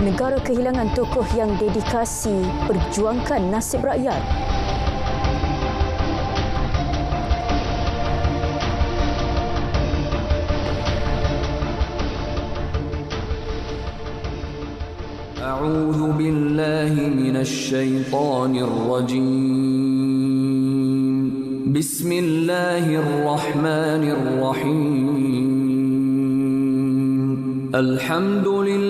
Negara kehilangan tokoh yang dedikasi perjuangkan nasib rakyat. أعوذ بالله من الشيطان الرجيم بسم الله الرحمن الرحيم الحمد لله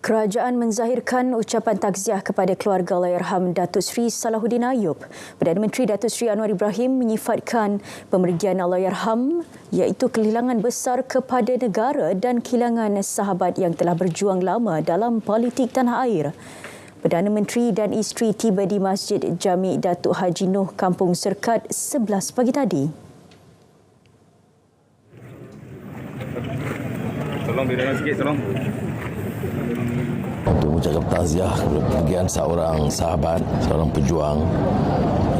Kerajaan menzahirkan ucapan takziah kepada keluarga Allahyarham Datuk Seri Salahuddin Ayub. Perdana Menteri Datuk Seri Anwar Ibrahim menyifatkan pemergian Allahyarham iaitu kehilangan besar kepada negara dan kehilangan sahabat yang telah berjuang lama dalam politik tanah air. Perdana Menteri dan isteri tiba di Masjid Jami Datuk Haji Noh Kampung Serkat 11 pagi tadi. Tolong berikan sikit tolong. Untuk mengucapkan kepada kepergian seorang sahabat, seorang pejuang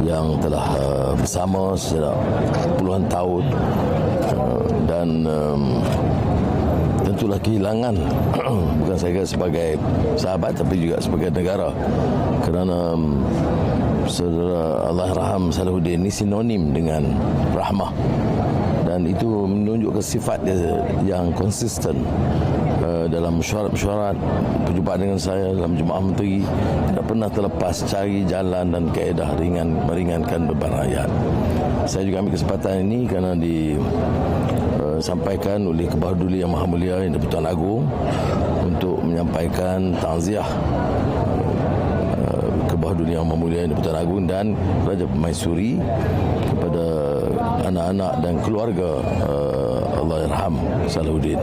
yang telah uh, bersama sejak puluhan tahun. Uh, dan um, tentulah kehilangan bukan sahaja sebagai sahabat tapi juga sebagai negara. Kerana um, saudara Allahyarham Salahuddin ini sinonim dengan rahmah dan itu menunjukkan sifat dia yang konsisten uh, dalam mesyuarat-mesyuarat perjumpaan dengan saya dalam jemaah menteri tidak pernah terlepas cari jalan dan kaedah ringan meringankan beban rakyat. Saya juga ambil kesempatan ini kerana di uh, sampaikan oleh Kebahaduli Yang Maha Mulia Yang Dipertuan Agung untuk menyampaikan takziah uh, Kebahaduli Yang Maha Mulia Yang Dipertuan Agung dan Raja Permaisuri kepada anak-anak dan keluarga uh, Allahyarham Salahuddin.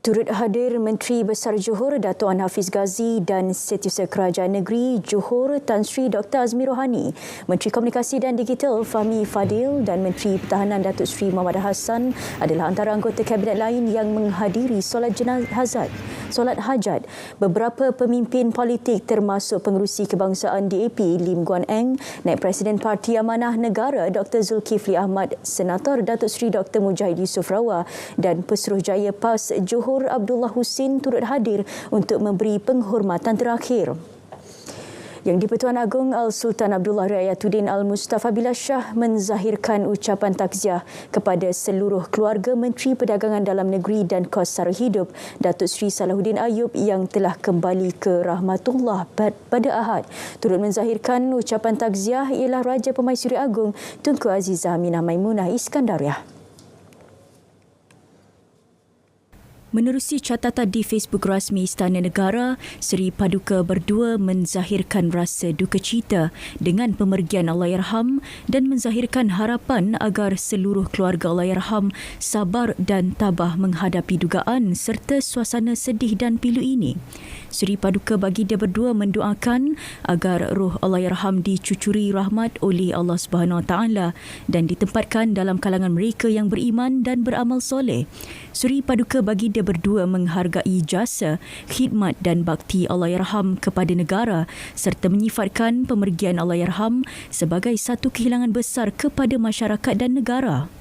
Turut hadir Menteri Besar Johor Dato' An Hafiz Ghazi dan Setiausaha Kerajaan Negeri Johor Tan Sri Dr. Azmi Rohani, Menteri Komunikasi dan Digital Fahmi Fadil dan Menteri Pertahanan Datuk Sri Muhammad Hassan adalah antara anggota kabinet lain yang menghadiri solat jenazah solat hajat. Beberapa pemimpin politik termasuk pengerusi kebangsaan DAP Lim Guan Eng, Naib Presiden Parti Amanah Negara Dr. Zulkifli Ahmad, Senator Datuk Sri Dr. Mujahid Yusof Rawa dan Pesuruhjaya PAS Johor Abdullah Husin turut hadir untuk memberi penghormatan terakhir. Yang di-Pertuan Agong Al-Sultan Abdullah Riayatuddin Al-Mustafa Billah Shah menzahirkan ucapan takziah kepada seluruh keluarga Menteri Perdagangan Dalam Negeri dan Kos Sara Hidup Datuk Seri Salahuddin Ayub yang telah kembali ke rahmatullah pada Ahad. Turut menzahirkan ucapan takziah ialah Raja Pemaisuri Agong Tunku Azizah Aminah Maimunah Iskandariah. Menerusi catatan di Facebook rasmi Istana Negara, Seri Paduka berdua menzahirkan rasa duka cita dengan pemergian Allahyarham dan menzahirkan harapan agar seluruh keluarga Allahyarham sabar dan tabah menghadapi dugaan serta suasana sedih dan pilu ini. Seri Paduka Baginda berdua mendoakan agar roh Allahyarham dicucuri rahmat oleh Allah Subhanahu Wa Taala dan ditempatkan dalam kalangan mereka yang beriman dan beramal soleh. Seri Paduka Baginda berdua menghargai jasa, khidmat dan bakti Allahyarham kepada negara serta menyifatkan pemergian Allahyarham sebagai satu kehilangan besar kepada masyarakat dan negara.